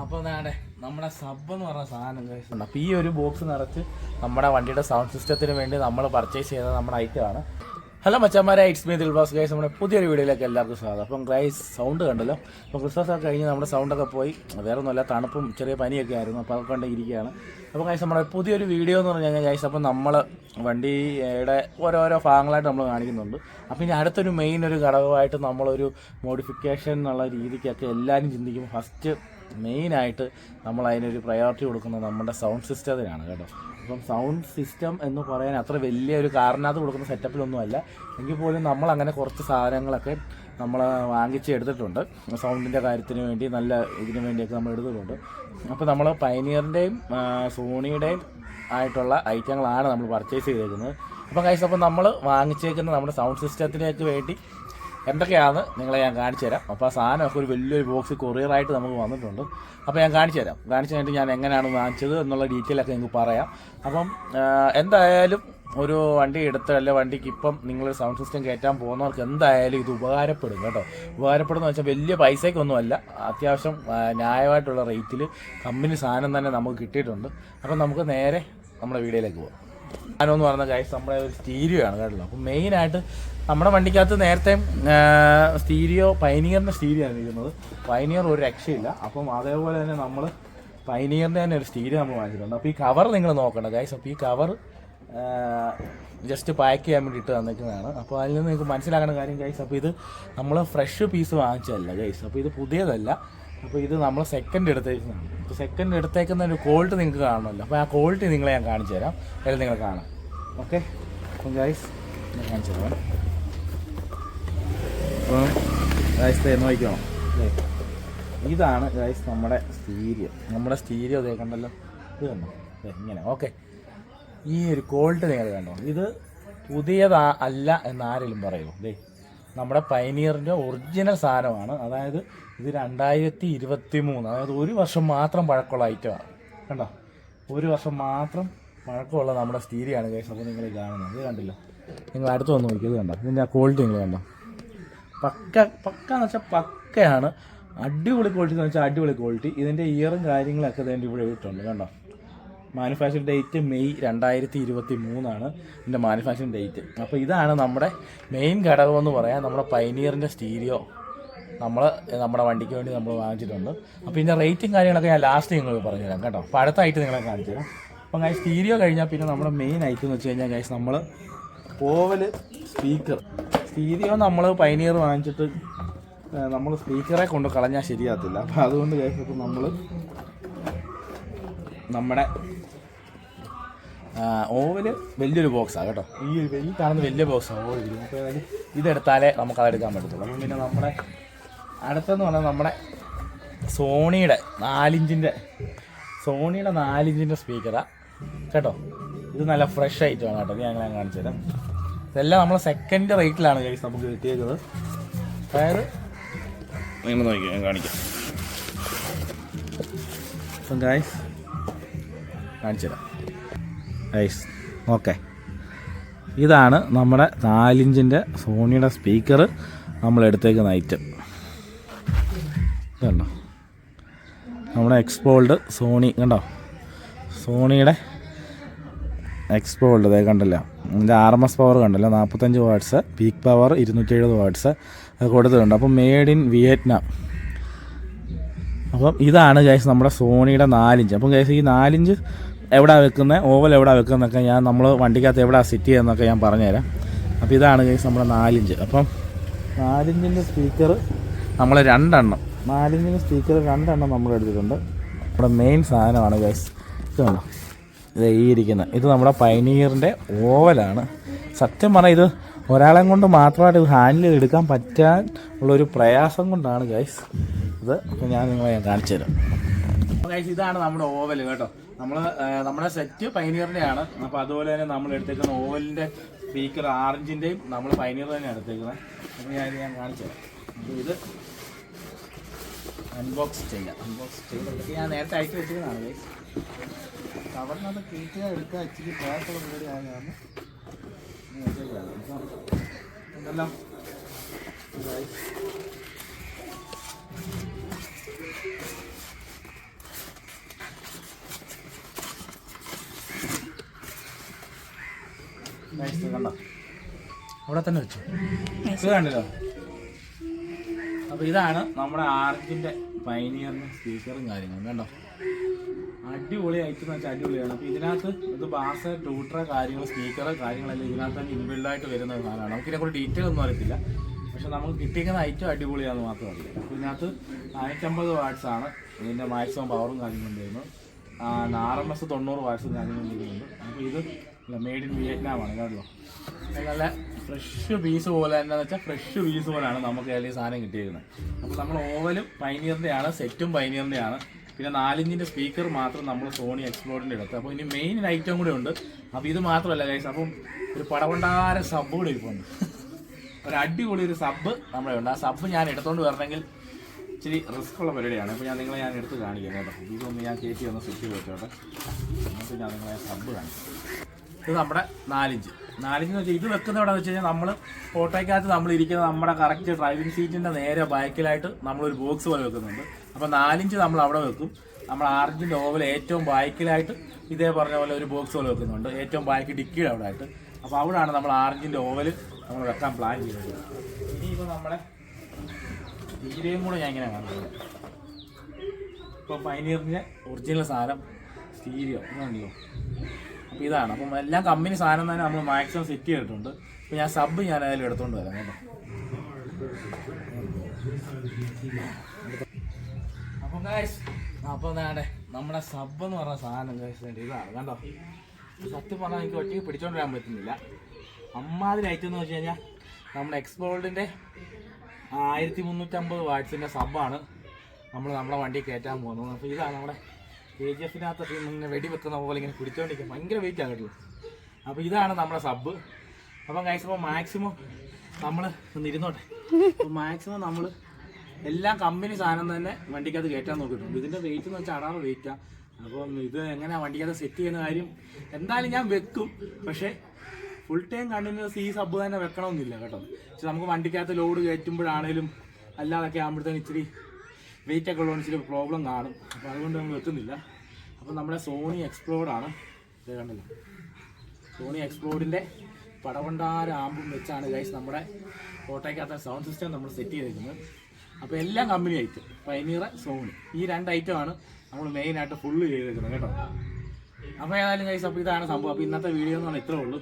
അപ്പോൾ നമ്മുടെ സബ് എന്ന് പറഞ്ഞ സാധനം അപ്പൊ അപ്പോൾ ഈ ഒരു ബോക്സ് നിറച്ച് നമ്മുടെ വണ്ടിയുടെ സൗണ്ട് സിസ്റ്റത്തിന് വേണ്ടി നമ്മൾ പർച്ചേസ് ചെയ്ത നമ്മുടെ ഐറ്റമാണ് ഹലോ മച്ചന്മാരെ ഇറ്റ്സ് മീ ദിൽബാസ്. ഗൈസ് നമ്മുടെ പുതിയൊരു വീഡിയോയിലേക്ക് എല്ലാവർക്കും സ്വാഗതം. അപ്പം ഗൈസ് സൗണ്ട് കണ്ടല്ലോ? അപ്പോൾ ക്രിസ്മസ് ഒക്കെ കഴിഞ്ഞ് നമ്മുടെ സൗണ്ടൊക്കെ പോയി. വേറെ ഒന്നുമല്ല തണുപ്പും ചെറിയ പനിയൊക്കെ ആയിരുന്നു. അപ്പോൾ അതൊക്കെ കണ്ടിരിക്കുകയാണ് അപ്പോൾ ഗൈസ് നമ്മുടെ പുതിയൊരു വീഡിയോ എന്ന് പറഞ്ഞു കഴിഞ്ഞാൽ ഗൈസ് അപ്പോൾ നമ്മൾ വണ്ടിയുടെ ഓരോരോ ഭാഗങ്ങളായിട്ട് നമ്മൾ കാണിക്കുന്നുണ്ട്. അപ്പോൾ ഇനി അടുത്തൊരു മെയിൻ ഒരു ഘടകമായിട്ട് നമ്മളൊരു മോഡിഫിക്കേഷൻ എന്നുള്ള രീതിക്കൊക്കെ എല്ലാവരും ചിന്തിക്കും. ഫസ്റ്റ് മെയിനായിട്ട് നമ്മൾ അതിനൊരു പ്രയോറിറ്റി കൊടുക്കുന്നത് നമ്മുടെ സൗണ്ട് സിസ്റ്റത്തിനാണ് കേട്ടോ. അപ്പം സൗണ്ട് സിസ്റ്റം എന്ന് പറയാൻ അത്ര വലിയ ഒരു കാരണത്ത് കൊടുക്കുന്ന സെറ്റപ്പിലൊന്നും അല്ല എങ്കിൽ പോലും നമ്മൾ അങ്ങനെ കുറച്ച് സാധനങ്ങളൊക്കെ നമ്മൾ വാങ്ങിച്ച് എടുത്തിട്ടുണ്ട്. സൗണ്ടിന്റെ കാര്യത്തിന് വേണ്ടി നല്ല ഇതിന് വേണ്ടിയൊക്കെ നമ്മൾ എടുത്തിട്ടുണ്ട്. അപ്പോൾ നമ്മൾ പൈനിയറിന്റെയും സോണിയുടെയും ആയിട്ടുള്ള ഐറ്റങ്ങളാണ് നമ്മൾ പർച്ചേസ് ചെയ്തേക്കുന്നത്. അപ്പോൾ കഴിച്ച് അപ്പോൾ നമ്മൾ വാങ്ങിച്ചേക്കുന്ന നമ്മുടെ സൗണ്ട് സിസ്റ്റത്തിലേക്ക് വേണ്ടി എന്തൊക്കെയാണ് നിങ്ങളെ ഞാൻ കാണിച്ചു തരാം. അപ്പോൾ ആ സാധനമൊക്കെ ഒരു വലിയൊരു ബോക്സ് കൊറിയറായിട്ട് നമുക്ക് വന്നിട്ടുണ്ട്. അപ്പോൾ ഞാൻ കാണിച്ചു തരാം. കാണിച്ചു കഴിഞ്ഞിട്ട് ഞാൻ എങ്ങനെയാണ് വാങ്ങിച്ചത് എന്നുള്ള ഡീറ്റെയിൽ ഒക്കെ നിങ്ങൾക്ക് പറയാം. അപ്പം എന്തായാലും ഒരു വണ്ടി എടുത്ത് അല്ലെ വണ്ടിക്ക് ഇപ്പം നിങ്ങൾ സൗണ്ട് സിസ്റ്റം കയറ്റാൻ പോകുന്നവർക്ക് എന്തായാലും ഇത് ഉപകാരപ്പെടും കേട്ടോ. ഉപകാരപ്പെടുന്ന വെച്ചാൽ വലിയ പൈസയ്ക്കൊന്നുമല്ല അത്യാവശ്യം ന്യായമായിട്ടുള്ള റേറ്റിൽ കമ്പനി സാധനം തന്നെ നമുക്ക് കിട്ടിയിട്ടുണ്ട്. അപ്പം നമുക്ക് നേരെ നമ്മുടെ വീഡിയോയിലേക്ക് പോകാം സാധനം പറഞ്ഞ കാര്യം നമ്മുടെ ഒരു സ്റ്റീരിയോ ആണ് കേട്ടോ. അപ്പം മെയിനായിട്ട് നമ്മുടെ വണ്ടിക്കകത്ത് നേരത്തെ സ്റ്റീരിയോ പൈനിയറിന്റെ സ്റ്റീരിയോ ആണ് ഇരിക്കുന്നത്. പൈനിയർ ഒരു രക്ഷയില്ല. അപ്പം അതേപോലെ തന്നെ നമ്മൾ പൈനിയറിന്റെ തന്നെ ഒരു സ്റ്റീരിയോ നമ്മൾ വാങ്ങിച്ചിട്ടുണ്ട്. അപ്പോൾ ഈ കവർ നിങ്ങൾ നോക്കണം ഗൈസ് അപ്പോൾ ഈ കവർ ജസ്റ്റ് പാക്ക് ചെയ്യാൻ വേണ്ടി ഇട്ട് തന്നിരിക്കുന്നതാണ്. അപ്പോൾ അതിൽ നിന്ന് നിങ്ങൾക്ക് മനസ്സിലാക്കുന്ന കാര്യം ഗൈസ് അപ്പോൾ ഇത് നമ്മൾ ഫ്രഷ് പീസ് വാങ്ങിച്ചതല്ല ഗൈസ് അപ്പോൾ ഇത് പുതിയതല്ല. അപ്പോൾ ഇത് നമ്മൾ സെക്കൻഡ് എടുത്തേക്കുന്നതാണ്. അപ്പോൾ സെക്കൻഡ് എടുത്തേക്കുന്ന ഒരു ക്വാളിറ്റി നിങ്ങൾക്ക് കാണണമല്ലോ. അപ്പോൾ ആ ക്വാളിറ്റി നിങ്ങളെ ഞാൻ കാണിച്ചു തരാം. അതിൽ നിങ്ങൾ കാണാം. ഓക്കെ അപ്പം ഗൈസ് ഞാൻ കാണിച്ചു തരാം. അപ്പം ഗൈസ് നോക്കിക്കോ അല്ലേ ഇതാണ് ഗൈസ് നമ്മുടെ സ്റ്റീരിയോ. നമ്മുടെ സ്റ്റീരിയോ ഇതേ കണ്ടല്ലോ? ഇത് കണ്ടോ? ഇങ്ങനെ. ഓക്കെ. ഈ ഒരു ക്വാളിറ്റി നിങ്ങൾ കണ്ടോ? ഇത് പുതിയതാ അല്ല എന്ന് ആരെങ്കിലും പറയുമോ? ദേ നമ്മുടെ പൈനിയറിന്റെ ഒറിജിനൽ സാധനമാണ്. അതായത് ഇത് രണ്ടായിരത്തി ഇരുപത്തി മൂന്ന് അതായത് ഒരു വർഷം മാത്രം പഴക്കമുള്ള ഐറ്റമാണ് കണ്ടോ? ഒരു വർഷം മാത്രം പഴക്കമുള്ള നമ്മുടെ സ്റ്റീരിയാണ് കേസ് അപ്പോൾ നിങ്ങൾ കാണുന്നത്. ഇത് കണ്ടില്ല? നിങ്ങൾ അടുത്ത് വന്ന് നോക്കി ഇത് കണ്ടോ? ഇതിന്റെ ആ ക്വാളിറ്റി നിങ്ങൾ കണ്ടോ? പക്ക പക്ക എന്ന് വെച്ചാൽ പക്കയാണ്. അടിപൊളി ക്വാളിറ്റി എന്ന് വെച്ചാൽ അടിപൊളി ക്വാളിറ്റി ഇതിന്റെ ഇയറും കാര്യങ്ങളൊക്കെ ഇതിന്റെ ഇവിടെ ഇട്ടുണ്ട് കണ്ടോ? മാനുഫാക്ചറിംഗ് ഡേറ്റ് മെയ് രണ്ടായിരത്തി ഇരുപത്തി മൂന്നാണ് ഇതിന്റെ മാനുഫാക്ചറിംഗ് ഡേറ്റ് അപ്പോൾ ഇതാണ് നമ്മുടെ മെയിൻ ഘടകം എന്ന് പറയാൻ നമ്മുടെ പൈനിയറിന്റെ സ്റ്റീരിയോ നമ്മൾ നമ്മുടെ വണ്ടിക്ക് വേണ്ടി നമ്മൾ വാങ്ങിച്ചിട്ടുണ്ട്. അപ്പോൾ ഇതിന്റെ റേറ്റും കാര്യങ്ങളൊക്കെ ഞാൻ ലാസ്റ്റ് നിങ്ങൾക്ക് പറഞ്ഞുതരാം കേട്ടോ. അപ്പോൾ അടുത്തായിട്ട് നിങ്ങളെ കാണിച്ചു തരാം അപ്പം ഗൈസ് സ്റ്റീരിയോ കഴിഞ്ഞാൽ പിന്നെ നമ്മുടെ മെയിൻ ഐറ്റം എന്ന് വെച്ച് കഴിഞ്ഞാൽ ഗൈസ് നമ്മൾ പോവൽ സ്പീക്കർ സ്റ്റീരിയോ നമ്മൾ പൈനിയർ വാങ്ങിച്ചിട്ട് നമ്മൾ സ്പീക്കറെ കൊണ്ട് കളഞ്ഞാൽ ശരിയാകത്തില്ല. അപ്പം അതുകൊണ്ട് ഗൈസ് നമ്മൾ നമ്മുടെ ഓവൽ വലിയൊരു ബോക്സാണ് കേട്ടോ. ഈ ഈ കാണുന്ന വലിയ ബോക്സാണ് ഓവൽ നമുക്ക് ഇതെടുത്താലേ നമുക്ക് അതെടുക്കാൻ പറ്റത്തുള്ളൂ. അപ്പം പിന്നെ നമ്മുടെ അടുത്തെന്ന് പറഞ്ഞാൽ നമ്മുടെ സോണിയുടെ നാലിഞ്ചിന്റെ സോണിയുടെ നാലിഞ്ചിന്റെ സ്പീക്കറാണ് കേട്ടോ? ഇത് നല്ല ഫ്രഷ് ഐറ്റമാണ് കേട്ടോ. ഞാൻ ഞാൻ കാണിച്ചു തരാം ഇതെല്ലാം നമ്മളെ സെക്കൻഡ് റേറ്റിലാണ് ഗൈസ് നമുക്ക് കിട്ടിയത് അതായത് നിങ്ങൾ നോക്കി ഞാൻ കാണിക്കാം. അപ്പം ഗൈസ് കാണിച്ചുതരാം. ഗൈസ് ഓക്കെ ഇതാണ് നമ്മുടെ നാലിഞ്ചിന്റെ സോണിയുടെ സ്പീക്കർ നമ്മൾ എടുത്തേക്കുന്ന ഐറ്റം കണ്ടോ നമ്മുടെ എക്സ്പോൾഡ് സോണി കണ്ടോ? സോണിയുടെ എക്സ്പോൾഡ് ഇതേ കണ്ടല്ലോ. ഇതിന്റെ ആർ എം എസ് പവർ കണ്ടല്ലോ നാൽപ്പത്തഞ്ച് വാട്ട്സ് പീക്ക് പവർ ഇരുന്നൂറ്റി എഴുപത് വാട്ട്സ് കൊടുത്തിട്ടുണ്ട്. അപ്പം മെയ്ഡ് ഇൻ വിയറ്റ്നാം അപ്പം ഇതാണ് ഗൈസ് നമ്മുടെ സോണിയുടെ നാലിഞ്ച്. അപ്പം ഗൈസ് ഈ നാലിഞ്ച് എവിടെ വെക്കുന്നത് ഓവൽ എവിടെ വെക്കുന്നതൊക്കെ ഞാൻ നമ്മൾ വണ്ടിക്കകത്ത് എവിടെ സെറ്റ് ചെയ്യുന്നതൊക്കെ ഞാൻ പറഞ്ഞുതരാം. അപ്പോൾ ഇതാണ് ഗൈസ് നമ്മുടെ നാലിഞ്ച്. അപ്പം നാലിഞ്ചിന്റെ സ്പീക്കർ നമ്മൾ രണ്ടെണ്ണം. നാലിഞ്ചിന്റെ സ്പീക്കർ രണ്ടെണ്ണം നമ്മൾ എടുത്തിട്ടുണ്ട് നമ്മുടെ മെയിൻ സാധനമാണ് ഗൈസ് ഇതാണ് ഈ ഇരിക്കുന്നത് ഇത് നമ്മുടെ പൈനീറിന്റെ ഓവലാണ്. സത്യം പറഞ്ഞാൽ ഇത് ഒരാളെ കൊണ്ട് മാത്രമായിട്ട് ഇത് ഹാൻഡിൽ എടുക്കാൻ പറ്റാൻ ഉള്ളൊരു പ്രയാസം കൊണ്ടാണ് ഗൈസ് ഇത്. ഞാൻ നിങ്ങളെ ഞാൻ കാണിച്ചു തരാം. ഗൈസ് ഇതാണ് നമ്മുടെ ഓവൽ കേട്ടോ. നമ്മൾ നമ്മുടെ സെറ്റ് പൈനീറിന്റെ ആണ് അപ്പോൾ അതുപോലെ തന്നെ നമ്മൾ എടുത്തേക്കുന്ന ഓവലിന്റെ സ്പീക്കർ ആറഞ്ചിന്റെയും നമ്മൾ പൈനീർ തന്നെയാണ് എടുത്തേക്കുന്നത്. അപ്പോൾ ഞാൻ ഞാൻ കാണിച്ചു തരാം. ഇത് അൺബോക്സ് ചെയ്യാം അൺബോക്സ് ചെയ്തിട്ട് ഞാൻ നേരത്തെ അയച്ചു വെച്ചിരുന്നതാണ് ഗൈസ് കവറിനകത്ത് കീറ്റുക എടുക്കുക ഇച്ചിരി പ്രയാസമുള്ള പരിപാടി ആയതാണ് ഉണ്ടല്ലോ അവിടെ തന്നെ വെച്ചു. കണ്ടല്ലോ? അപ്പൊ ഇതാണ് നമ്മുടെ ആർക്കിന്റെ പൈനിയറിന് സ്പീക്കറും കാര്യങ്ങളും കണ്ടോ? അടിപൊളി ഐറ്റം വെച്ചാൽ അടിപൊളിയാണ്. അപ്പൊ ഇതിനകത്ത് ഇത് ബാസ് ട്യൂട്ടർ കാര്യങ്ങൾ സ്പീക്കർ കാര്യങ്ങളെല്ലാം ഇതിനകത്ത് തന്നെ ഇൻബിൽഡ് ആയിട്ട് വരുന്ന ഒരു സാധനമാണ്. നമുക്ക് ഇതിനെക്കുറിച്ച് ഡീറ്റെയിൽ ഒന്നും അറിയത്തില്ല. പക്ഷെ നമുക്ക് കിട്ടിയിരിക്കുന്ന ഐറ്റം അടിപൊളിയാണെന്ന് മാത്രം അപ്പൊ ഇതിനകത്ത് നാനൂറ്റമ്പത് ആണ് ഇതിന്റെ മാക്സിമം പവറും കാര്യങ്ങളും വരുന്നത്. ആർ എം എസ് തൊണ്ണൂറ് വാട്സും കാര്യങ്ങളും വരുന്നുണ്ട്. അപ്പോൾ ഇത് മെയ്ഡ് ഇൻ വിയറ്റ്നാമാണ് കേട്ടോ നല്ല ഫ്രഷ് പീസ് പോലെ എന്താണെന്ന് വെച്ചാൽ ഫ്രഷ് പീസ് പോലെയാണ് നമുക്ക് അതിൽ സാധനം കിട്ടിയിരിക്കുന്നത്. അപ്പോൾ നമ്മൾ ഓവലും പൈനീറിന്റെയാണ് സെറ്റും പൈനീറിന്റെയാണ് ആണ് പിന്നെ നാലിഞ്ചിന്റെ സ്പീക്കർ മാത്രം നമ്മൾ സോണി എക്സ്പ്ലോറിന്റെ എടുത്ത് അപ്പോൾ ഇനി മെയിൻ ഐറ്റം കൂടെ ഉണ്ട്. അപ്പോൾ ഇത് മാത്രമല്ല കൈസ് അപ്പം ഒരു പടവണ്ടാര സബ് കൂടി കൂടെ ഉണ്ട്. ഒരു അടിപൊളി ഒരു സബ് നമ്മുടെ ഉണ്ട്. ആ സബ് ഞാൻ എടുത്തുകൊണ്ട് വരണമെങ്കിൽ ഇച്ചിരി റിസ്ക് ഉള്ള പരിപാടിയാണ്. അപ്പോൾ ഞാൻ നിങ്ങളെ ഞാൻ എടുത്ത് കാണിക്കാം കേട്ടോ. ഇതൊന്ന് ഞാൻ കയറ്റി ഒന്ന് സ്വിച്ച് വെച്ചോട്ടെ. എന്നിട്ട് ഞാൻ നിങ്ങളെ സബ് കാണിക്കാം. ഇത് നമ്മുടെ നാലിഞ്ച്. നാലിഞ്ച് എന്ന് വെച്ചാൽ ഇത് വെക്കുന്ന എവിടെ വെച്ച് കഴിഞ്ഞാൽ നമ്മൾ ഫോട്ടോയ്ക്കകത്ത് നമ്മൾ ഇരിക്കുന്ന നമ്മുടെ കറക്റ്റ് ഡ്രൈവിംഗ് സീറ്റിന്റെ നേരെ ബാക്കിലായിട്ട് നമ്മളൊരു ബോക്സ് പോലെ വെക്കുന്നുണ്ട്. അപ്പോൾ നാലിഞ്ച് നമ്മൾ അവിടെ വെക്കും. നമ്മൾ ആറിഞ്ചിന്റെ ഓവൽ ഏറ്റവും ബാക്കിലായിട്ട് ഇതേ പറഞ്ഞ പോലെ ഒരു ബോക്സ് പോലെ വെക്കുന്നുണ്ട്. ഏറ്റവും ബാക്കി ഡിക്കിയുടെ അവിടെ ആയിട്ട് അപ്പോൾ അവിടെയാണ് നമ്മൾ ആറിഞ്ചിന്റെ ഓവൽ നമ്മൾ വെക്കാൻ പ്ലാൻ ചെയ്യുന്നത് ഇനിയിപ്പോൾ നമ്മളെ തീരെയും കൂടെ ഞാൻ ഇങ്ങനെ കാണുന്നത് ഇപ്പോൾ പൈനീറിന്റെ ഒറിജിനൽ സാധനം സ്റ്റീരിയോ. കണ്ടിയോ ഇതാണ്. അപ്പം എല്ലാം കമ്പനി സാധനം തന്നെ നമ്മൾ മാക്സിമം സെറ്റ് ചെയ്തിട്ടുണ്ട്. അപ്പോൾ ഞാൻ സബ് ഞാൻ അതിൽ എടുത്തുകൊണ്ട് വരാം കേട്ടോ. അപ്പം ഗായ്സ് അപ്പോൾ നമ്മുടെ സബ് എന്ന് പറഞ്ഞ സാധനം ഗായ്സ് ഇതാണ് കണ്ടോ? സത്യം പറഞ്ഞാൽ എനിക്ക് ഒറ്റയ്ക്ക് പിടിച്ചോണ്ട് വരാൻ പറ്റുന്നില്ല. അമ്മാതിരി ഐറ്റം എന്ന് വെച്ച് കഴിഞ്ഞാൽ നമ്മുടെ എക്സ്പോൾഡിന്റെ ആയിരത്തി മുന്നൂറ്റമ്പത് വാട്സിന്റെ സബ്ബാണ് നമ്മൾ നമ്മുടെ വണ്ടി കയറ്റാൻ പോകുന്നത്. അപ്പോൾ ഇതാണ് നമ്മുടെ കെ ജി എഫിനകത്ത് ഇങ്ങനെ വെടിവെക്കുന്ന പോലെ ഇങ്ങനെ കുടിച്ചോണ്ടിരിക്കും ഭയങ്കര വെയിറ്റ് ആകട്ടില്ല അപ്പോൾ ഇതാണ് നമ്മുടെ സബ് അപ്പം കഴിച്ച് അപ്പോൾ മാക്സിമം നമ്മൾ ഇരുന്നോട്ടെ. മാക്സിമം നമ്മൾ എല്ലാ കമ്പനി സാധനം തന്നെ വണ്ടിക്കകത്ത് കയറ്റാൻ നോക്കിയിട്ടുണ്ട്. ഇതിന്റെ വെയിറ്റ് എന്ന് വെച്ചാൽ അടാറ് വെയിറ്റാണ് അപ്പം ഇത് എങ്ങനെയാണ് വണ്ടിക്കകത്ത് സെറ്റ് ചെയ്യുന്ന കാര്യം? എന്തായാലും ഞാൻ വെക്കും. പക്ഷേ ഫുൾ ടൈം കണ്ടിന്യൂസ് ഈ സബ് തന്നെ വെക്കണമെന്നില്ല കേട്ടോ. പക്ഷെ നമുക്ക് വണ്ടിക്കകത്ത് ലോഡ് കയറ്റുമ്പോഴാണേലും അല്ലാതൊക്കെ ആകുമ്പോഴത്തേന് ഇച്ചിരി വെയിറ്റ് ഒക്കെ ഉള്ളതുകൊണ്ട് ഇച്ചിരി പ്രോബ്ലം കാണും. അപ്പോൾ അതുകൊണ്ട് നമ്മൾ എത്തുന്നില്ല. അപ്പോൾ നമ്മുടെ സോണി എക്സ്പ്ലോർഡാണ് ഇത് കണ്ടല്ലോ? സോണി എക്സ്പ്ലോർഡിന്റെ പടവണ്ടാര ആമ്പും വെച്ചാണ് ഗൈസ് നമ്മുടെ ഫോട്ടോയ്ക്കകത്ത സൗണ്ട് സിസ്റ്റം നമ്മൾ സെറ്റ് ചെയ്തിരിക്കുന്നത്. അപ്പോൾ എല്ലാം കമ്പനി ഐറ്റം പൈനീറ സോണി ഈ രണ്ട് ഐറ്റമാണ് നമ്മൾ മെയിനായിട്ട് ഫുള്ള് ചെയ്തിരിക്കുന്നത് കേട്ടോ. അപ്പോൾ ഏതായാലും ഗൈസ് അപ്പോൾ ഇതാണ് സംഭവം. അപ്പോൾ ഇന്നത്തെ വീഡിയോ എന്ന് പറഞ്ഞാൽ ഇത്രേ ഉള്ളൂ.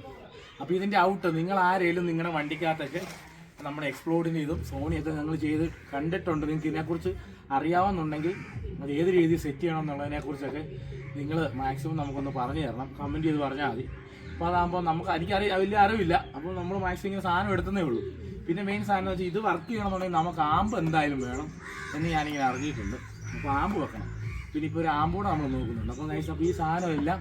അപ്പോൾ ഇതിന്റെ ഔട്ട് നിങ്ങൾ ആരെങ്കിലും നിങ്ങളുടെ വണ്ടിക്കകത്തൊക്കെ നമ്മുടെ എക്സ്പ്ലോഡിന്റെ ഇതും സോണിയൊക്കെ ഞങ്ങൾ ചെയ്ത് കണ്ടിട്ടുണ്ട്. നിങ്ങൾക്ക് ഇതിനെക്കുറിച്ച് അറിയാവുന്നുണ്ടെങ്കിൽ അത് ഏത് രീതിയിൽ സെറ്റ് ചെയ്യണം എന്നുള്ളതിനെക്കുറിച്ചൊക്കെ നിങ്ങൾ മാക്സിമം നമുക്കൊന്ന് പറഞ്ഞു തരണം. കമന്റ് ചെയ്ത് പറഞ്ഞാൽ മതി. അപ്പോൾ അതാകുമ്പോൾ നമുക്ക് എനിക്കറിയ വലിയ അറിവില്ല. അപ്പോൾ നമ്മൾ മാക്സിമം ഇങ്ങനെ സാധനം എടുത്തതേ ഉള്ളൂ. പിന്നെ മെയിൻ സാധനം വെച്ചാൽ ഇത് വർക്ക് ചെയ്യണമെന്നുണ്ടെങ്കിൽ നമുക്ക് ആമ്പ് എന്തായാലും വേണം എന്ന് ഞാനിങ്ങനെ അറിഞ്ഞിട്ടുണ്ട്. അപ്പോൾ ആമ്പ് വെക്കണം. പിന്നെ ഇപ്പോൾ ഒരു ആമ്പ് കൂടെ നമ്മൾ നോക്കുന്നുണ്ട്. അപ്പോൾ നൈസ് അപ്പോൾ ഈ സാധനം എല്ലാം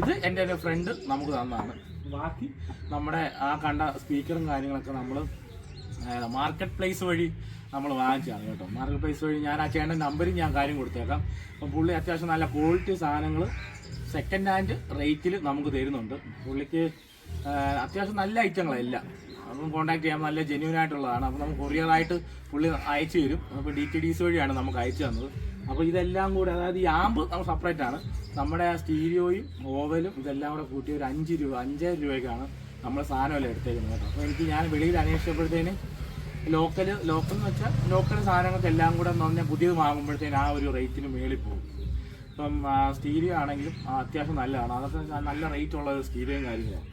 ഇത് എന്റെ ഫ്രണ്ട് നമുക്ക് തന്നതാണ്. ബാക്കി നമ്മുടെ ആ കണ്ട സ്പീക്കറും കാര്യങ്ങളൊക്കെ നമ്മൾ മാർക്കറ്റ് പ്ലേസ് വഴി നമ്മൾ വാങ്ങിച്ചതാണ് കേട്ടോ. മാർക്കറ്റ് പ്ലേസ് വഴി ഞാൻ ആ ചേട്ടന്റെ നമ്പരും ഞാൻ കാര്യം കൊടുത്തേക്കാം. അപ്പം പുള്ളി അത്യാവശ്യം നല്ല ക്വാളിറ്റി സാധനങ്ങൾ സെക്കൻഡ് ഹാൻഡ് റേറ്റിൽ നമുക്ക് തരുന്നുണ്ട്. പുള്ളിക്ക് അത്യാവശ്യം നല്ല ഐറ്റങ്ങളെല്ലാം. അപ്പം കോൺടാക്ട് ചെയ്യാൻ നല്ല ജെന്യൂൻ ആയിട്ടുള്ളതാണ്. അപ്പം നമുക്ക് കൊറിയറായിട്ട് പുള്ളി അയച്ചു തരും. അപ്പോൾ ഡി ടി ഡി സി വഴിയാണ് നമുക്ക് അയച്ചു തന്നത്. അപ്പോൾ ഇതെല്ലാം കൂടെ അതായത് ഈ ആമ്പ് നമ്മൾ സെപ്പറേറ്റ് ആണ്. നമ്മുടെ സ്റ്റീരിയോയും ഓവലും ഇതെല്ലാം കൂടെ കൂട്ടി ഒരു അഞ്ച് രൂപ അഞ്ചായിരം രൂപയ്ക്കാണ് നമ്മൾ സാധനമല്ല എടുത്തേക്കുന്നത് കേട്ടോ. അപ്പോൾ എനിക്ക് ഞാൻ വെളിയിൽ അന്വേഷിച്ചപ്പോഴത്തേന് ലോക്കൽ ലോക്കൽ എന്ന് വെച്ചാൽ ലോക്കൽ സാധനങ്ങൾക്ക് എല്ലാം കൂടെ എന്ന് പറഞ്ഞാൽ പുതിയത് വാങ്ങുമ്പോഴത്തേന് ആ ഒരു റേറ്റിന് മേളിൽ പോകും. ഇപ്പം സ്റ്റീരിയോ ആണെങ്കിലും അത്യാവശ്യം നല്ലതാണ്. അതൊക്കെ നല്ല റേറ്റ് ഉള്ള ഒരു സ്റ്റീരിയോയും കാര്യങ്ങളാണ്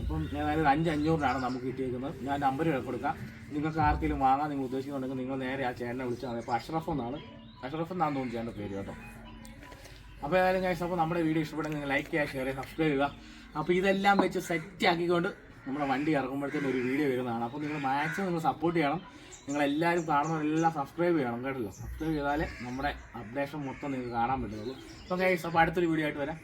അപ്പം ഏതായാലും അഞ്ച് അഞ്ഞൂറിനാണ് നമുക്ക് കിട്ടിയേക്കുന്നത്. ഞാൻ നമ്പർ കൊടുക്കാം. നിങ്ങൾക്ക് ആർക്കെങ്കിലും വാങ്ങാൻ നിങ്ങൾ ഉദ്ദേശിക്കുന്നുണ്ടെങ്കിൽ നിങ്ങൾ നേരെ ആ ചേട്ടനെ വിളിച്ചാൽ അപ്പോൾ അഷ്റഫ് എന്നാണ്. അഷ്റഫ് എന്നാണ് തോന്നുന്നു ചേട്ടന്റെ പേര് കേട്ടോ. അപ്പോൾ ഏതായാലും അപ്പോൾ നമ്മുടെ വീഡിയോ ഇഷ്ടപ്പെടുന്നെങ്കിൽ ലൈക്ക് ചെയ്യുക ഷെയർ ചെയ്യുക സബ്സ്ക്രൈബ് ചെയ്യുക. അപ്പോൾ ഇതെല്ലാം വെച്ച് സെറ്റ് ആക്കിക്കൊണ്ട് നമ്മുടെ വണ്ടി ഇറങ്ങുമ്പോഴത്തേനും ഒരു വീഡിയോ വരുന്നതാണ്. അപ്പോൾ നിങ്ങൾ മാക്സിമം നിങ്ങൾ സപ്പോർട്ട് ചെയ്യണം. നിങ്ങൾ എല്ലാവരും കാണുന്നവരെല്ലാം സബ്സ്ക്രൈബ് ചെയ്യണം കേട്ടല്ലോ. സബ്സ്ക്രൈബ് ചെയ്താലേ നമ്മുടെ അപ്ഡേഷൻ മൊത്തം നിങ്ങൾക്ക് കാണാൻ പറ്റുള്ളൂ. ഗൈസ് അപ്പോൾ അടുത്തൊരു വീഡിയോ ആയിട്ട് വരാം.